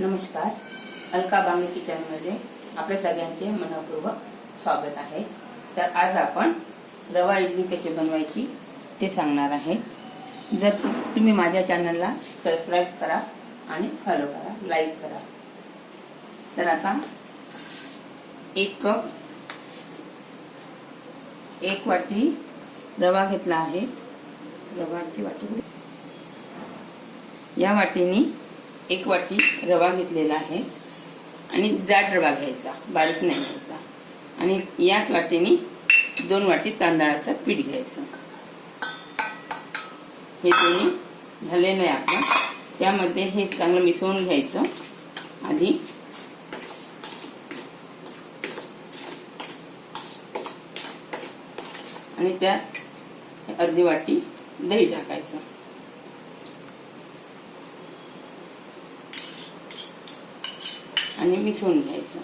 नमस्कार. अलका बांगडे किचनमध्ये आपल्या सगळ्यांचे मनपूर्वक स्वागत आहे. तर आज आपण रवा इडली कशी बनवायची ते सांगणार आहे. जर तुम्ही माझ्या चॅनलला सबस्क्राईब करा आणि फॉलो करा लाईक करा. तर आता एक कप एक वाटी रवा घेतला आहे. रवाची वाटी या वाटीनी एक वाटी रवा घेतलेला आहे. आणि जाड रवा घ्यायचा बारीक नाही घ्यायचा. आणि याच वाटीने दोन वाटी तांदळाचं पीठ घ्यायचं. हे दोन्ही झालेलं आहे आपण त्यामध्ये हे चांगलं मिसळून घ्यायचं. आधी आणि त्यात अर्धी वाटी दही टाकायचं. आणि मिसळून घ्यायचं.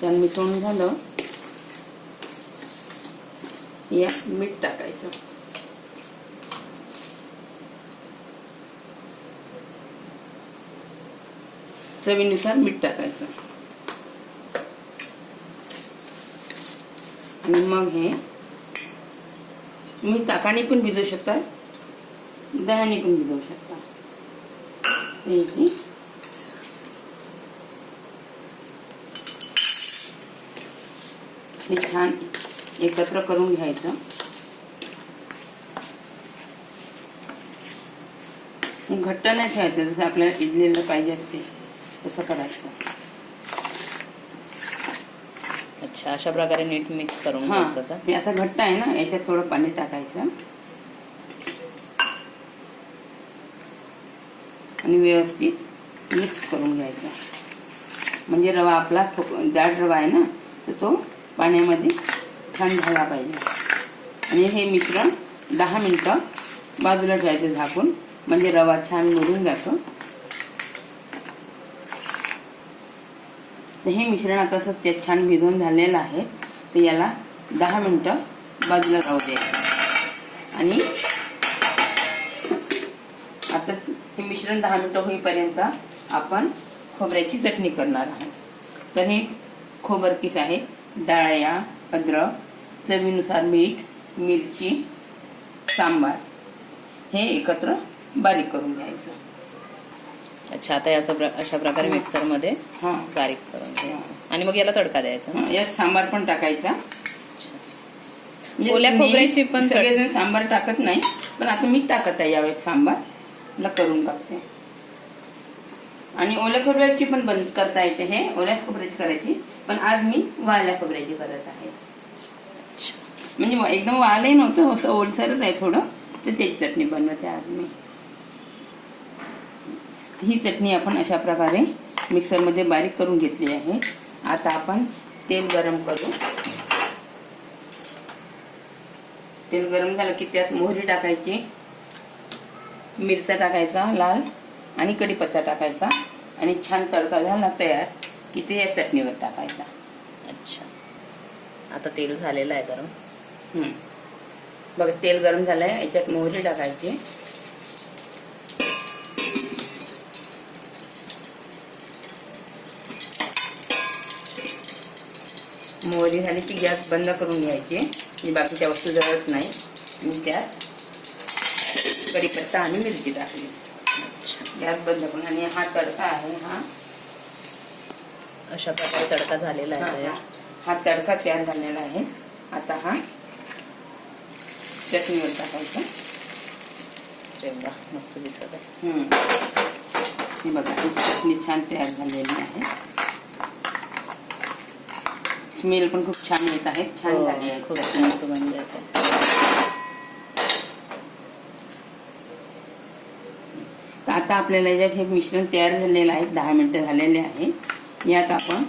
त्यात मिसळून झालं. या मीठ टाकायचं. चवीनुसार मीठ टाकायचं. आणि मग हे तुम्ही ताकाने पण भिजवू शकता दह्याने पण भिजवू शकता. याची हे छान एकत्र करून घ्यायचं हे घट्ट नाही ठेवायचं जसं आपल्याला इडलीला पाहिजे असते तसं करायचं अच्छा अशा प्रकारे नीट मिक्स करून हा ते आता घट्ट आहे ना याच्यात थोडं पाणी टाकायचं आणि व्यवस्थित मिक्स करून घ्यायचं. म्हणजे रवा आपला ठोक जाड रवा आहे ना तर तो पाण्यामध्ये छान झाला पाहिजे. आणि हे मिश्रण दहा मिनटं बाजूला ठेवायचं झाकून म्हणजे रवा छान मुरून जातो. तर हे मिश्रण आता सत्य छान भिजवून झालेलं आहे तर याला दहा मिनटं बाजूला राहू द्यायचं. आणि आता हे मिश्रण दहा मिनटं होईपर्यंत आपण खोबऱ्याची चटणी करणार आहोत. तर हे खोबरकीस आहे डाळया अद्रक चवीनुसार मीठ मिरची सांबार. हे एकत्र बारीक करून घ्यायचं. अच्छा आता प्र- अशा प्रकारे मिक्सरमध्ये हां. बारीक करून घ्यायचं. आणि मग याला तडका द्यायचा? हं, यात सांबार पण टाकायचा. म्हणजे ओल्या खोबऱ्याची पण सगळेजण सांबार टाकत नाही पण आता मी टाकत आहे यावेळेस सांबार. ला करून बघते. आणि ओल्या खोबऱ्याची पण बंद करता येते हे ओल्या खोबऱ्याची करायची. पण आज मी वाल्या खोबऱ्याची करत आहे. म्हणजे एकदम वालही नव्हतं असं ओलसरच आहे थोडं. तर त्याची चटणी बनवते आज मी. ही चटणी आपण अशा प्रकारे मिक्सरमध्ये बारीक करून घेतली आहे. आता आपण तेल गरम करू. तेल गरम झालं की त्यात मोहरी टाकायची. मिरचा टाकायचा लाल आणि कढीपत्ता टाकायचा आणि छान तडका झाला तयार की ते या चटणीवर टाकायचा. अच्छा. आता तेल झालेलं आहे गरम. बघा तेल गरम झालंय याच्यात मोहरी टाकायची. मोहरी झाली की गॅस बंद करून घ्यायची. आणि बाकीच्या वस्तू जळत नाही. आणि त्यात कढीपत्ता आणि मिरची टाकली. गॅस बंद करून आणि हा तडका आहे हा. अशा प्रकारे तडका झालेला आहे हा, तडका तयार झालेला आहे. आता हा चटणीवर टाकायचा. वा, मस्त दिसत आहे. हम्म. ही बघा ही चटणी छान तयार झालेली आहे. स्मेल पण खूप छान येत आहे. छान हो, झाली आहे. खूप सुगंध येतो तर आता आपल्याला याच्यात हे मिश्रण तयार झालेलं आहे. दहा मिनटं झालेले आहे. यात आपण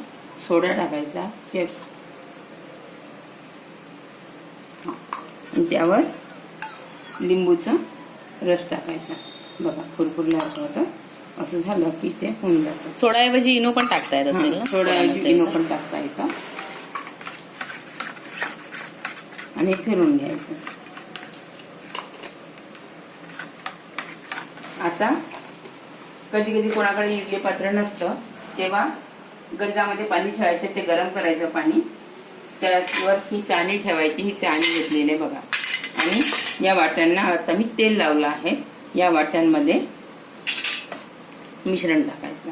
सोडा टाकायचा. त्यावर लिंबूचा रस टाकायचा. बघा असं होतं. असं झालं की ते होऊन जातं. सोडाऐवजी इनो पण टाकता येत असेल ना? थोडं सोडा नसेल इनो. पण टाकता येतं. आणि फिरून घ्यायचं. आता कधी कधी कोणाकडे इडली पात्र नसतं तेव्हा गंजामध्ये पाणी ठेवायचं ते गरम करायचं पाणी. त्यावर ही चाळणी ठेवायची ही चाळणी घेतलेली आहे बघा. आणि या वाट्यांना आता मी तेल लावलं आहे. या वाट्यांमध्ये मिश्रण टाकायचं.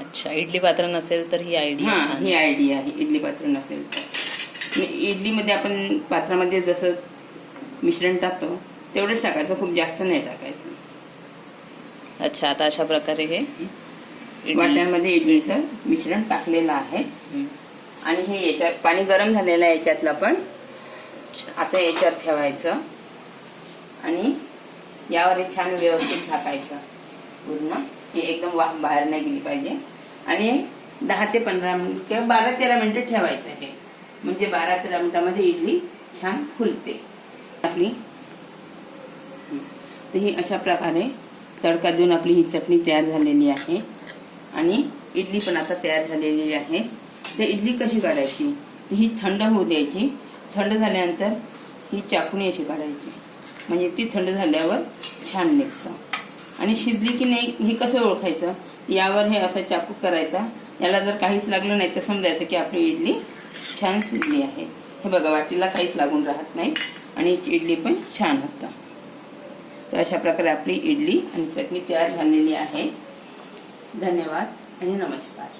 अच्छा इडली पात्र नसेल तर ही आयडिया हा ही आयडिया आहे इडली पात्र नसेल तर. इडलीमध्ये आपण पात्रामध्ये जसं मिश्रण टाकतो तेवढंच टाकायचं खूप जास्त नाही टाकायचं. अच्छा आता अशा प्रकारे हे. वाट्यांमध्ये इडलीचं मिश्रण टाकलेलं आहे. आणि हे याच्यात पाणी गरम झालेलं आहे याच्यातलं पण. आता याच्यावर ठेवायचं. आणि यावर हे छान व्यवस्थित झाकायचं. पूर्ण. ती एकदम वाफ बाहेर नाही गेली पाहिजे. आणि दहा ते पंधरा मिनिट किंवा बारा तेरा मिनिटं ठेवायचं हे म्हणजे बारा तेरा मिनिटामध्ये इडली छान फुलते. आपली. तर ही अशा प्रकारे तडका देऊन आपली ही चटणी तयार झालेली आहे. आणि इडली पण आता तयार झालेली आहे. तर इडली कशी काढायची? ही थंड होऊ द्यायची. थंड झाल्यानंतर ही चाकूने अशी काढायची. म्हणजे ती थंड झाल्यावर छान निघतं. आणि शिजली की नाही हे कसं ओळखायचं? यावर हे असं चाकू करायचा. याला जर काहीच लागलं नाही तर समजायचं की आपली इडली छान शिजली आहे. हे बघा वाटीला काहीच लागून राहत नाही. आणि इडली पण छान होतं. तर अशा प्रकारे आपली इडली आणि चटणी तयार झालेली आहे. धन्यवाद आणि नमस्कार.